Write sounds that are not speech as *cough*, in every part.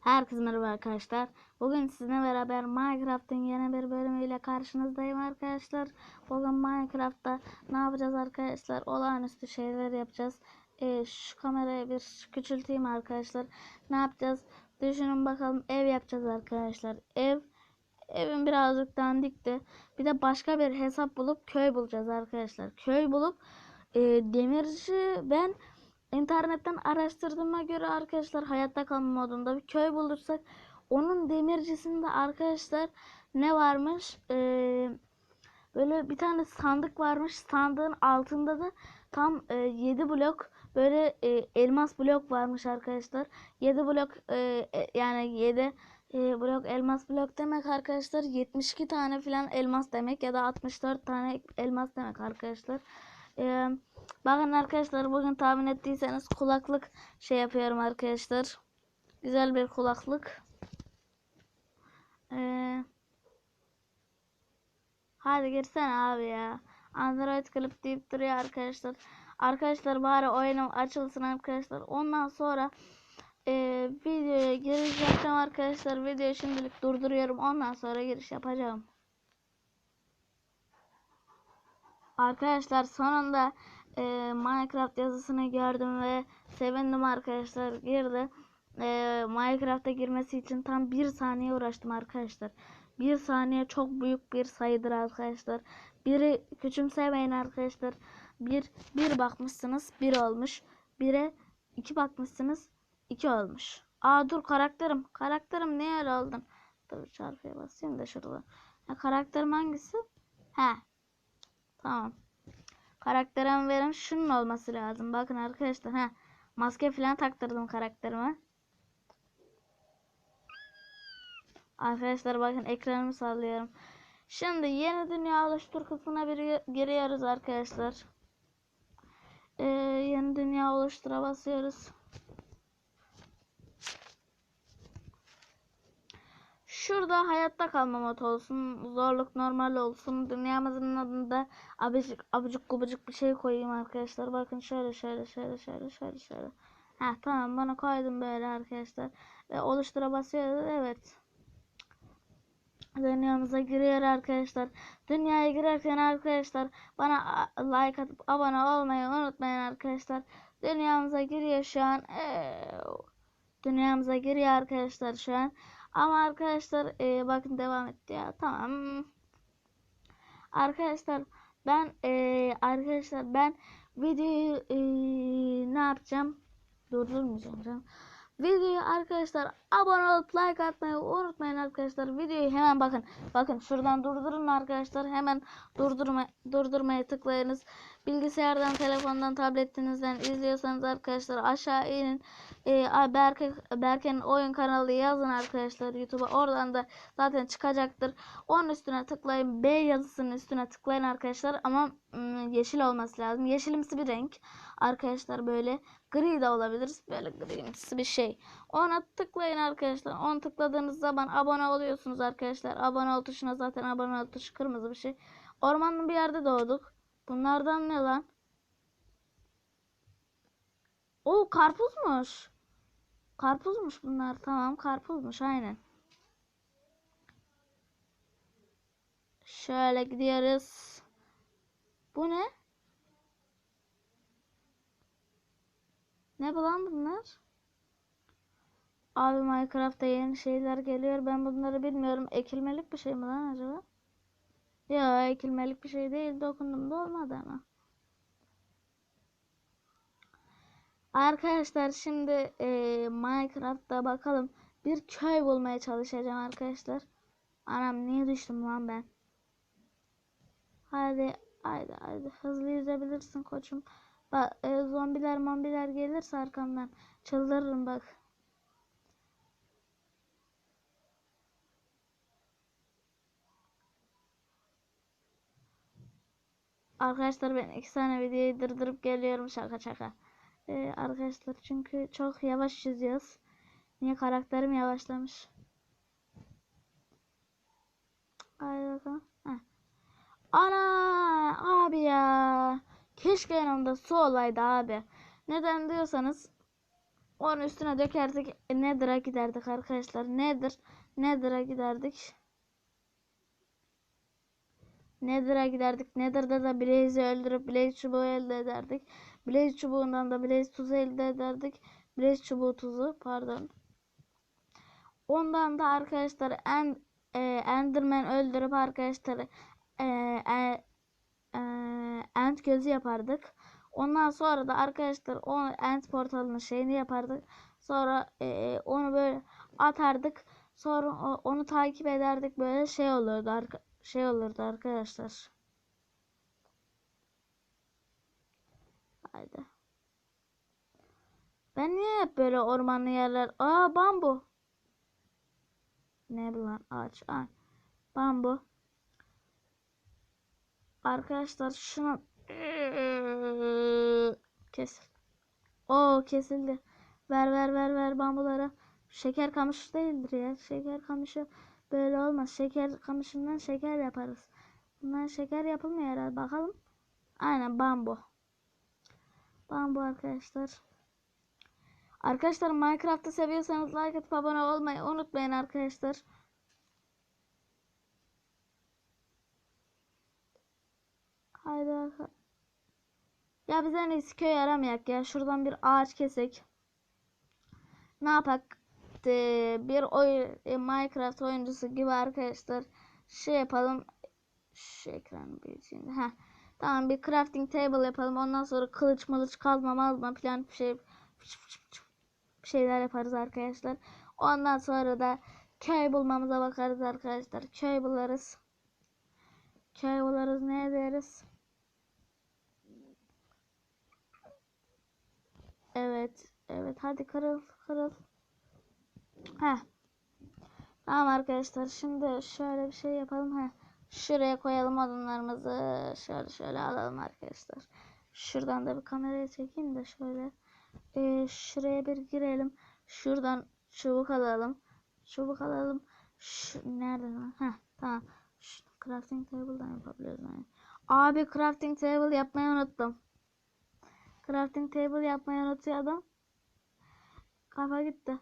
Herkese merhaba arkadaşlar. Bugün sizinle beraber Minecraft'ın yeni bir bölümüyle karşınızdayım arkadaşlar. Bugün Minecraft'ta ne yapacağız arkadaşlar? Olağanüstü şeyler yapacağız. Ee, şu kamerayı bir küçülteyim arkadaşlar. Ne yapacağız? Düşünün bakalım ev yapacağız arkadaşlar. Ev evin birazcık dandikti. Bir de başka bir hesap bulup köy bulacağız arkadaşlar. Köy bulup e, demirci ben İnternetten araştırdığıma göre arkadaşlar hayatta kalma modunda bir köy bulursak onun demircisinde arkadaşlar ne varmış? Ee, böyle bir tane sandık varmış. Sandığın altında da tam e, 7 blok böyle e, elmas blok varmış arkadaşlar. 7 blok e, e, yani 7 e, blok elmas blok demek arkadaşlar 72 tane falan elmas demek ya da 64 tane elmas demek arkadaşlar. Eee Bakın arkadaşlar bugün tahmin ettiyseniz kulaklık şey yapıyorum arkadaşlar. Güzel bir kulaklık. Ee, hadi girsene abi ya. Android Clip deyip duruyor arkadaşlar. Arkadaşlar bari oyunum açılsın arkadaşlar. Ondan sonra e, videoya giriş yapacağım arkadaşlar. Videoyu şimdilik durduruyorum. Ondan sonra giriş yapacağım. Arkadaşlar sonunda e, Minecraft yazısını gördüm ve sevindim arkadaşlar girdi. E, Minecraft'a girmesi için tam bir saniye uğraştım arkadaşlar. Bir saniye çok büyük bir sayıdır arkadaşlar. Biri küçümsemeyin arkadaşlar. Bir, bir bakmışsınız bir olmuş. Bire iki bakmışsınız iki olmuş. Aa dur karakterim. Karakterim niye öyle oldun? Dur çarpıya basayım da şurada. Ha, karakterim hangisi? He. Tamam. Karakterim verim şunun olması lazım. Bakın arkadaşlar. ha Maske falan taktırdım karakterime. Arkadaşlar bakın ekranımı sallıyorum. Şimdi yeni dünya oluştur kısmına bir giriyoruz arkadaşlar. Ee, yeni dünya oluştura basıyoruz. Şurada hayatta kalma mod olsun. Zorluk normal olsun. Dünyamızın adında abicik abucuk gubucuk bir şey koyayım arkadaşlar. Bakın şöyle şöyle şöyle şöyle şöyle şöyle. Ha tamam bana koydum böyle arkadaşlar. Ve oluştura basıyoruz. Evet. Dünyamıza giriyor arkadaşlar. Dünyaya girerken arkadaşlar bana like atıp abone olmayı unutmayın arkadaşlar. Dünyamıza giriyor şu an. Ee, dünyamıza giriyor arkadaşlar şu an. Ama arkadaşlar e, bakın devam etti ya. Tamam. Arkadaşlar ben e, arkadaşlar ben videoyu e, ne yapacağım? Durdurmayacağım canım. Videoyu arkadaşlar abone olup like atmayı unutmayın arkadaşlar. Videoyu hemen bakın. Bakın şuradan durdurun arkadaşlar. Hemen durdurma durdurmaya tıklayınız. Bilgisayardan, telefondan, tabletinizden izliyorsanız arkadaşlar aşağı inin. Ee, Berke, Berke'nin oyun kanalı yazın arkadaşlar YouTube'a. Oradan da zaten çıkacaktır. Onun üstüne tıklayın. B yazısının üstüne tıklayın arkadaşlar. Ama ım, yeşil olması lazım. Yeşilimsi bir renk. Arkadaşlar böyle gri de olabilir. Böyle grimsi bir şey. Ona tıklayın arkadaşlar. Onu tıkladığınız zaman abone oluyorsunuz arkadaşlar. Abone ol tuşuna zaten abone ol tuşu kırmızı bir şey. Ormanın bir yerde doğduk. Bunlardan ne lan? O karpuzmuş. Karpuzmuş bunlar. Tamam karpuzmuş aynen. Şöyle gidiyoruz. Bu ne? Ne bu lan bunlar? Abi Minecraft'ta yeni şeyler geliyor. Ben bunları bilmiyorum. Ekilmelik bir şey mi lan acaba? Ya ekilmelik bir şey değil. Dokundum da olmadı ama. Arkadaşlar şimdi e, Minecraft'ta bakalım. Bir köy bulmaya çalışacağım arkadaşlar. Anam niye düştüm lan ben? Hadi haydi haydi hızlı yüzebilirsin koçum. Bak e, zombiler mombiler gelirse arkamdan çıldırırım bak. Arkadaşlar ben iki tane videoyu durdurup geliyorum şaka şaka. Ee, arkadaşlar çünkü çok yavaş çiziyoruz. Niye karakterim yavaşlamış? Haydi bakalım. Ana abi ya. Keşke yanımda su olaydı abi. Neden diyorsanız Onun üstüne dökerdik. E, Nether'a giderdik arkadaşlar. Nether. Nether'a giderdik. Nether'a giderdik. Nether'da da Blaze'i öldürüp Blaze çubuğu elde ederdik. Blaze çubuğundan da Blaze tuzu elde ederdik. Blaze çubuğu tuzu pardon. Ondan da arkadaşlar en e, Enderman öldürüp arkadaşlar e, e, e, End gözü yapardık. Ondan sonra da arkadaşlar o End portalının şeyini yapardık. Sonra e, onu böyle atardık. Sonra onu takip ederdik böyle şey arka, şey olurdu arkadaşlar. Haydi. Ben niye hep böyle ormanlı yerler? Aa bambu. Ne bu lan? Ağaç. Aa, bambu. Arkadaşlar şunu kes. Oo kesildi. Ver ver ver ver bambulara. Şeker kamışı değildir ya. Şeker kamışı böyle olmaz. Şeker kamışından şeker yaparız. Bundan şeker yapılmıyor herhalde. Bakalım. Aynen bambu. Bambu arkadaşlar. Arkadaşlar Minecraft'ı seviyorsanız like atıp abone olmayı unutmayın arkadaşlar. Haydi. Ya biz en iyisi köy aramayak ya. Şuradan bir ağaç kesek. Ne yapak? Ee, bir oy e, Minecraft oyuncusu gibi arkadaşlar şey yapalım. Şu ekranı büyüteyim. Heh. Tamam bir crafting table yapalım. Ondan sonra kılıç mılıç kazma malma plan bir şey bir şeyler yaparız arkadaşlar. Ondan sonra da köy bulmamıza bakarız arkadaşlar. Köy bularız. Köy bularız ne ederiz? Evet. Evet hadi kırıl kırıl. Heh. Tamam arkadaşlar şimdi şöyle bir şey yapalım. Heh. Şuraya koyalım odunlarımızı. Şöyle şöyle alalım arkadaşlar. Şuradan da bir kameraya çekeyim de şöyle. Ee, şuraya bir girelim. Şuradan çubuk alalım. Çubuk alalım. Şu, nerede lan? Heh, tamam. Şu, crafting table'dan yapabiliyoruz yani. Abi crafting table yapmayı unuttum. Crafting table yapmayı unutuyordum. Kafa gitti.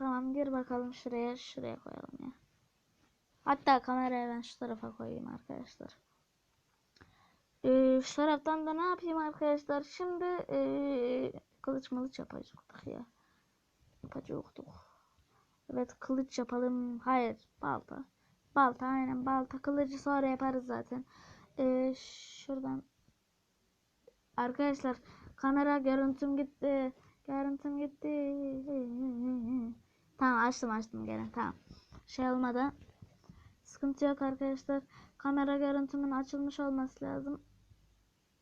Tamam gir bakalım şuraya. Şuraya koyalım ya. Hatta kamerayı ben şu tarafa koyayım arkadaşlar. Ee, şu taraftan da ne yapayım arkadaşlar? Şimdi ee, kılıç mılıç yapacaktık ya. Yapacaktık. Evet kılıç yapalım. Hayır balta. Balta aynen balta. Kılıcı sonra yaparız zaten. Ee, şuradan. Arkadaşlar kamera görüntüm gitti. Görüntüm gitti. Tamam açtım açtım gene tamam. Şey olmadı. Sıkıntı yok arkadaşlar. Kamera görüntümün açılmış olması lazım.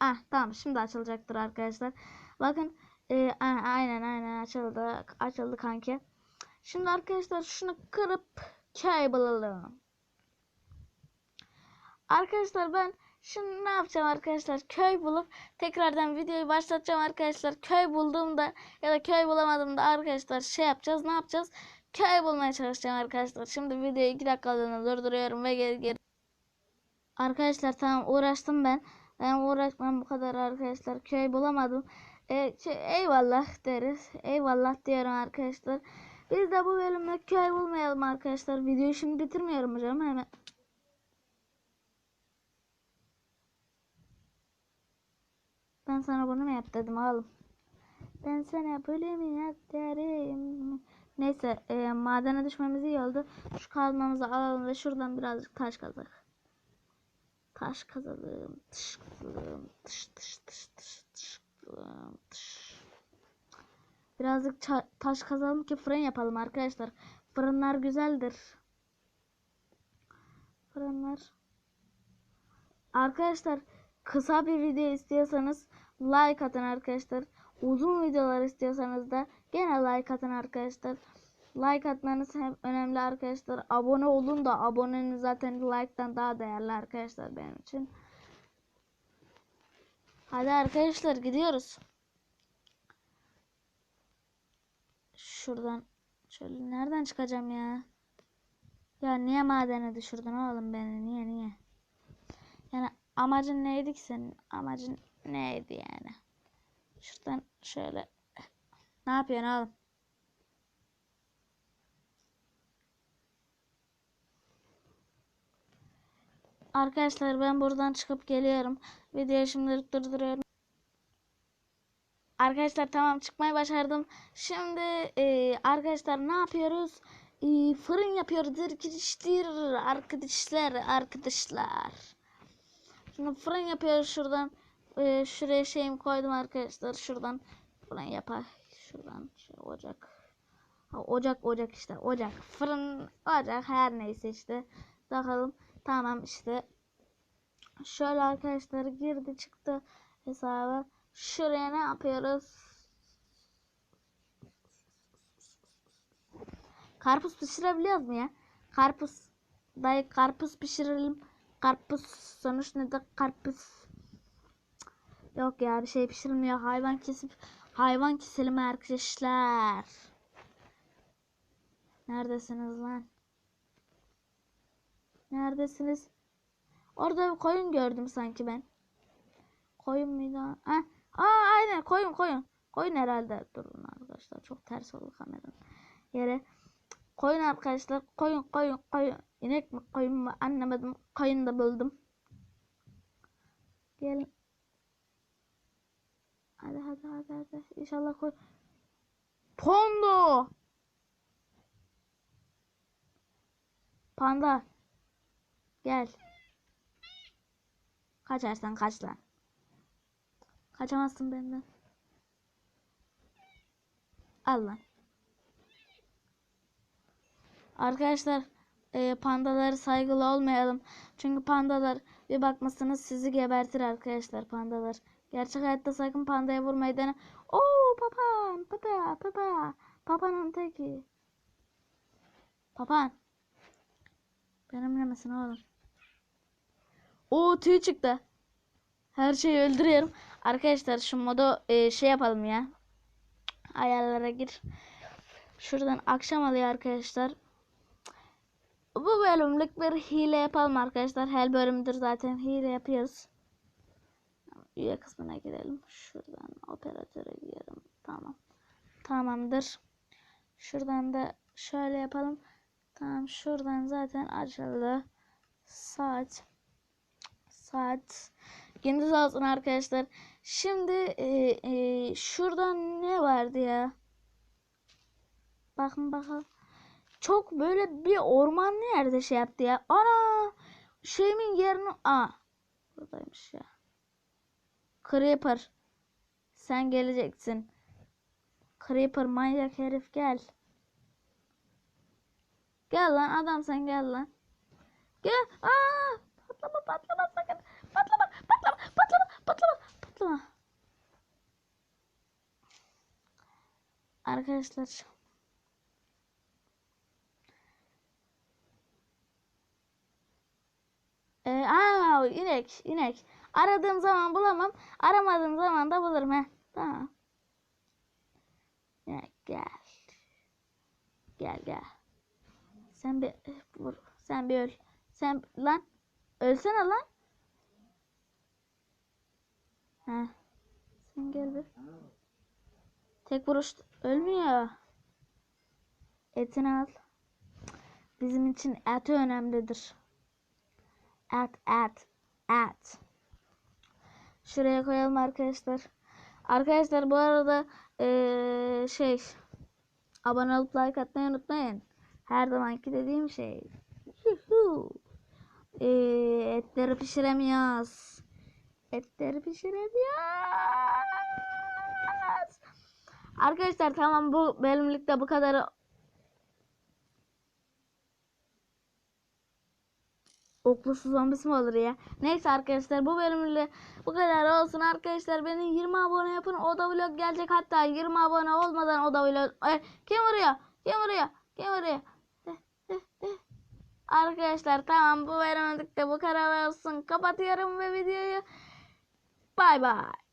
Ah tamam şimdi açılacaktır arkadaşlar. Bakın e, aynen aynen açıldı. Açıldı kanki. Şimdi arkadaşlar şunu kırıp köy bulalım. Arkadaşlar ben şimdi ne yapacağım arkadaşlar? Köy bulup tekrardan videoyu başlatacağım arkadaşlar. Köy bulduğumda ya da köy bulamadığımda arkadaşlar şey yapacağız. Ne yapacağız? Köy bulmaya çalışacağım arkadaşlar. Şimdi videoyu 2 dakikalığına durduruyorum ve geri geri. Arkadaşlar tamam uğraştım ben. Ben uğraşmam bu kadar arkadaşlar. Köy bulamadım. E, şey, eyvallah deriz. Eyvallah diyorum arkadaşlar. Biz de bu bölümde köy bulmayalım arkadaşlar. Videoyu şimdi bitirmiyorum hocam hemen. Ben sana bunu mu yap dedim oğlum. Ben sana böyle mi yap. Neyse e, madene düşmemiz iyi oldu. Şu kazmamızı alalım ve şuradan birazcık taş kazak. Taş kazalım. Tış kazalım. Tış tış tış tış tış kazalım. Tış. Birazcık taş kazalım ki fırın yapalım arkadaşlar. Fırınlar güzeldir. Fırınlar. Arkadaşlar kısa bir video istiyorsanız like atın arkadaşlar. Uzun videolar istiyorsanız da gene like atın arkadaşlar. Like atmanız hem önemli arkadaşlar. Abone olun da aboneniz zaten like'tan daha değerli arkadaşlar benim için. Hadi arkadaşlar gidiyoruz. Şuradan şöyle nereden çıkacağım ya? Ya niye madene düşürdün oğlum beni? Niye niye? Yani amacın neydi ki senin? Amacın neydi yani. Şuradan şöyle. Ne yapıyorsun oğlum? Arkadaşlar ben buradan çıkıp geliyorum. Videoyu şimdilik durduruyorum. Arkadaşlar tamam çıkmayı başardım. Şimdi e, arkadaşlar ne yapıyoruz? E, fırın yapıyoruz arkadaşlar. Arkadaşlar arkadaşlar. Şimdi fırın yapıyoruz şuradan. E, şuraya şeyimi koydum arkadaşlar. Şuradan fırın yapar. Şuradan şey, ocak. Ha, ocak ocak işte ocak. Fırın ocak her neyse işte. Bakalım tamam işte. Şöyle arkadaşlar girdi çıktı hesaba. Şuraya ne yapıyoruz? Karpuz pişirebiliyoruz mu ya? Karpuz. Dayı karpuz pişirelim. Karpuz sonuç ne de karpuz. Yok ya bir şey pişirilmiyor. Hayvan kesip hayvan keselim arkadaşlar. Neredesiniz lan? Neredesiniz? Orada bir koyun gördüm sanki ben. Koyun muydu? Ha? Aa aynen koyun koyun. Koyun herhalde. Durun arkadaşlar çok ters oldu kameranın yere. Koyun arkadaşlar. Koyun koyun koyun. İnek mi koyun mu anlamadım. Koyun da buldum. Gel. Hadi hadi hadi hadi. İnşallah koy. Pondo. Panda. Gel. Kaçarsan kaç lan. Kaçamazsın benden. Al lan. Arkadaşlar e, pandaları saygılı olmayalım. Çünkü pandalar bir bakmasınız sizi gebertir arkadaşlar pandalar. Gerçek hayatta sakın pandaya vurmayı dene. Oo papan papa papa. Papanın teki. Papan. Benimle misin oğlum? Oo tüy çıktı. Her şeyi öldürüyorum. Arkadaşlar şu modu e, şey yapalım ya. Ayarlara gir. Şuradan akşam alıyor arkadaşlar. Bu bölümlük bir hile yapalım arkadaşlar. Her bölümdür zaten hile yapıyoruz. Üye kısmına girelim. Şuradan operatöre girelim. Tamam. Tamamdır. Şuradan da şöyle yapalım. Tamam şuradan zaten açıldı. Saat. Saat. Gündüz olsun arkadaşlar. Şimdi e, e, şuradan ne vardı ya? Bakın bakalım. Çok böyle bir ormanlı yerde şey yaptı ya. Ana! Şeyimin yerini... Aa! Buradaymış ya. Creeper. Sen geleceksin. Creeper manyak herif gel. Gel lan adam sen gel lan. Gel. Aa! Patlama patlama sakın. Patlama patlama patlama patlama patlama. Arkadaşlar. Ee, aa inek inek. Aradığım zaman bulamam. Aramadığım zaman da bulurum he. Tamam. İnek gel. Gel gel. Sen bir vur. Sen bir öl. Sen lan ölsene lan. Ha. Sen gel bir. Tek vuruş ölmüyor. Etini al. Bizim için eti önemlidir. Et et et. Şuraya koyalım arkadaşlar. Arkadaşlar bu arada eee, şey abone olup like atmayı unutmayın. Her zamanki dediğim şey. Eee, etleri pişiremiyoruz. Etleri pişiremiyoruz. Arkadaşlar tamam bu bölümlükte bu kadar Oklusu zombisi mi olur ya? Neyse arkadaşlar bu bölümle bu kadar olsun arkadaşlar. Beni 20 abone yapın. O da vlog gelecek. Hatta 20 abone olmadan o da vlog. Ay, kim vuruyor? Kim vuruyor? Kim vuruyor? *laughs* Arkadaşlar tamam bu bölümlükte bu kadar olsun. Kapatıyorum ve videoyu. Bay bay.